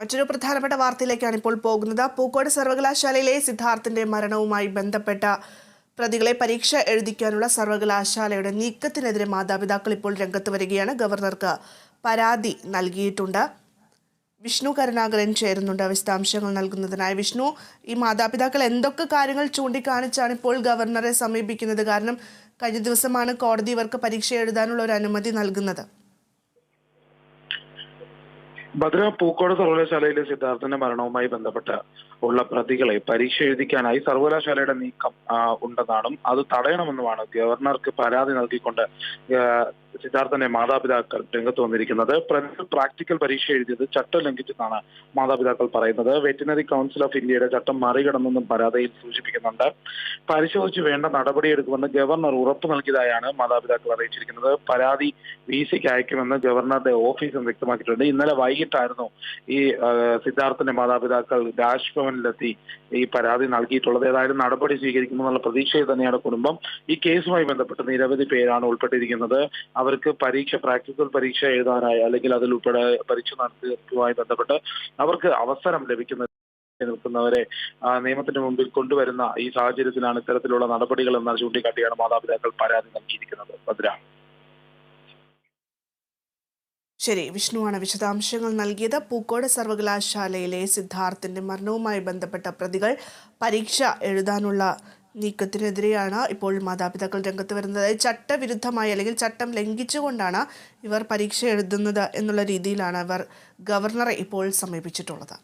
മറ്റൊരു പ്രധാനപ്പെട്ട വാർത്തയിലേക്കാണ് ഇപ്പോൾ പോകുന്നത്. പൂക്കോട് സർവകലാശാലയിലെ സിദ്ധാർത്ഥിന്റെ മരണവുമായി ബന്ധപ്പെട്ട പ്രതികളെ പരീക്ഷ എഴുതിക്കാനുള്ള സർവകലാശാലയുടെ നീക്കത്തിനെതിരെ മാതാപിതാക്കൾ ഇപ്പോൾ രംഗത്ത് വരികയാണ്. ഗവർണർക്ക് പരാതി നൽകിയിട്ടുണ്ട്. വിഷ്ണു കരുണാകരൻ ചേരുന്നുണ്ട് വിശദാംശങ്ങൾ നൽകുന്നതിനായി. വിഷ്ണു ഈ മാതാപിതാക്കൾ എന്തൊക്കെ കാര്യങ്ങൾ ചൂണ്ടിക്കാണിച്ചാണ് ഇപ്പോൾ ഗവർണറെ സമീപിക്കുന്നത്? കാരണം കഴിഞ്ഞ ദിവസമാണ് കോടതി ഇവർക്ക് പരീക്ഷ എഴുതാനുള്ള ഒരു അനുമതി നൽകുന്നത്. ഭദ്ര പൂക്കോട് സർവകലാശാലയിലെ സിദ്ധാർത്ഥന്റെ മരണവുമായി ബന്ധപ്പെട്ട് ഉള്ള പ്രതികളെ പരീക്ഷ എഴുതിക്കാനായി സർവകലാശാലയുടെ നീക്കം ഉണ്ടെന്നാണും അത് തടയണമെന്നുമാണ് ഗവർണർക്ക് പരാതി നൽകിക്കൊണ്ട് സിദ്ധാർത്ഥന്റെ മാതാപിതാക്കൾ രംഗത്ത് വന്നിരിക്കുന്നത്. പ്രാക്ടിക്കൽ പരീക്ഷ എഴുതിയത് ചട്ടം ലംഘിച്ചെന്നാണ് മാതാപിതാക്കൾ പറയുന്നത്. വെറ്റിനറി കൗൺസിൽ ഓഫ് ഇന്ത്യയുടെ ചട്ടം മറികടന്നെന്നും പരാതിയിൽ സൂചിപ്പിക്കുന്നുണ്ട്. പരിശോധിച്ച് വേണ്ട നടപടിയെടുക്കുമെന്ന് ഗവർണർ ഉറപ്പു നൽകിയതായാണ് മാതാപിതാക്കൾ അറിയിച്ചിരിക്കുന്നത്. പരാതി വി സിക്ക് അയക്കുമെന്ന് ഗവർണറുടെ ഓഫീസും വ്യക്തമാക്കിയിട്ടുണ്ട്. ഇന്നലെ വൈകിട്ടായിരുന്നു ഈ സിദ്ധാർത്ഥന്റെ മാതാപിതാക്കൾ രാജ്ഭവനിലെത്തി ഈ പരാതി നൽകിയിട്ടുള്ളത്. ഏതായാലും നടപടി സ്വീകരിക്കുമെന്നുള്ള പ്രതീക്ഷയിൽ തന്നെയാണ് കുടുംബം. ഈ കേസുമായി ബന്ധപ്പെട്ട് നിരവധി പേരാണ് ഉൾപ്പെട്ടിരിക്കുന്നത്. അവർക്ക് പരീക്ഷ പ്രാക്ടിക്കൽ പരീക്ഷ എഴുതാനായി അല്ലെങ്കിൽ അതിൽ ഉൾപ്പെടെ പരീക്ഷ നടത്തിയതുമായി ബന്ധപ്പെട്ട് അവർക്ക് അവസരം ലഭിക്കുന്ന നിൽക്കുന്നവരെ നിയമത്തിന് മുമ്പിൽ കൊണ്ടുവരുന്ന ഈ സാഹചര്യത്തിലാണ് ഇത്തരത്തിലുള്ള നടപടികൾ എന്ന് ചൂണ്ടിക്കാട്ടിയാണ് മാതാപിതാക്കൾ പരാതി നൽകിയിരിക്കുന്നത്. ഭദ്ര. ശരി വിഷ്ണുവാണ് വിശദാംശങ്ങൾ നൽകിയത്. പൂക്കോട് സർവകലാശാലയിലെ സിദ്ധാർത്ഥിന്റെ മരണവുമായി ബന്ധപ്പെട്ട പ്രതികൾ പരീക്ഷ എഴുതാനുള്ള നീക്കത്തിനെതിരെയാണ് ഇപ്പോൾ മാതാപിതാക്കൾ രംഗത്ത് വരുന്നത്. ചട്ടവിരുദ്ധമായി അല്ലെങ്കിൽ ചട്ടം ലംഘിച്ചുകൊണ്ടാണ് ഇവർ പരീക്ഷ എഴുതുന്നത് എന്നുള്ള രീതിയിലാണ് ഇവർ ഗവർണറെ ഇപ്പോൾ സമീപിച്ചിട്ടുള്ളത്.